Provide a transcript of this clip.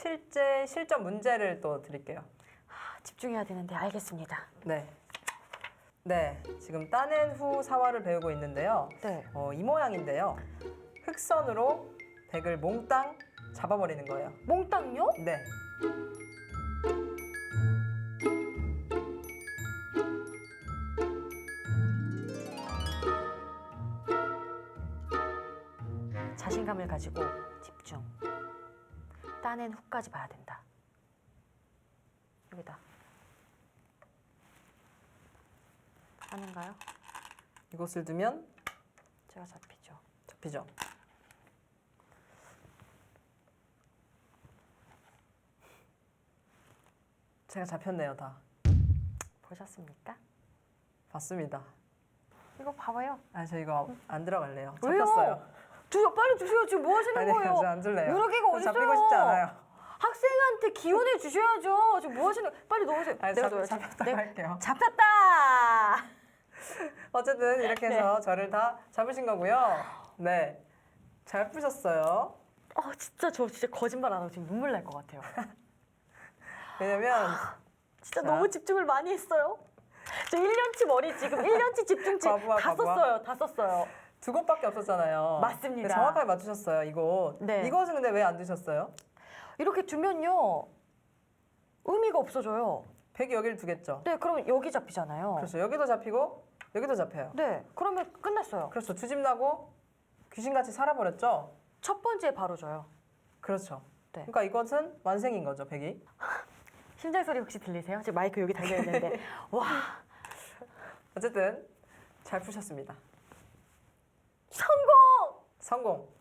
실제 실전 문제를 또 드릴게요. 아, 집중해야 되는데 알겠습니다. 네. 네, 지금 따낸 후 사화를 배우고 있는데요. 네. 어, 이 모양인데요. 흑선으로 백을 몽땅 잡아버리는 거예요. 몽땅요? 네. 자신감을 가지고 집중. 따낸 후까지 봐야 된다. 여기다. 아닌가요? 이곳을 두면 제가 잡히죠. 잡히죠. 제가 잡혔네요, 다. 보셨습니까? 봤습니다. 이거 봐봐요. 아, 저 이거 안 들어갈래요. 왜요? 잡혔어요. 주세요. 빨리 주세요. 지금 뭐 하시는 아니, 거예요? 줄래요. 여러 개가 저 어딨어요? 잡히고 싶지 않아요. 학생한테 기운을 주셔야죠. 지금 뭐 하시는? 빨리 넣으세요. 아니, 내가 잡, 넣어야지. 잡혔다 네. 할게요. 잡혔다. 어쨌든 이렇게 해서 네. 저를 다 잡으신 거고요. 네. 잘 푸셨어요. 아 진짜 저 진짜 거짓말 안 하고 지금 눈물 날 것 같아요. 왜냐면 진짜 자. 너무 집중을 많이 했어요. 저 1년치 머리 지금 1년치 집중치 과부하, 다 과부하. 썼어요. 다 썼어요. 두 곳밖에 없었잖아요. 맞습니다. 근데 정확하게 맞추셨어요, 이곳. 네. 이곳은 근데 왜 안 드셨어요? 이렇게 두면요. 의미가 없어져요. 백이 여기를 두겠죠. 네, 그러면 여기 잡히잖아요. 그렇죠. 여기도 잡히고 여기도 잡혀요. 네, 그러면 끝났어요. 그렇죠. 두집 나고 귀신같이 살아버렸죠. 첫 번째 바로 줘요. 그렇죠. 네. 그러니까 이것은 완생인 거죠, 백이. 심장 소리 혹시 들리세요? 지금 마이크 여기 달려 있는데 와 어쨌든 잘 푸셨습니다. 성공!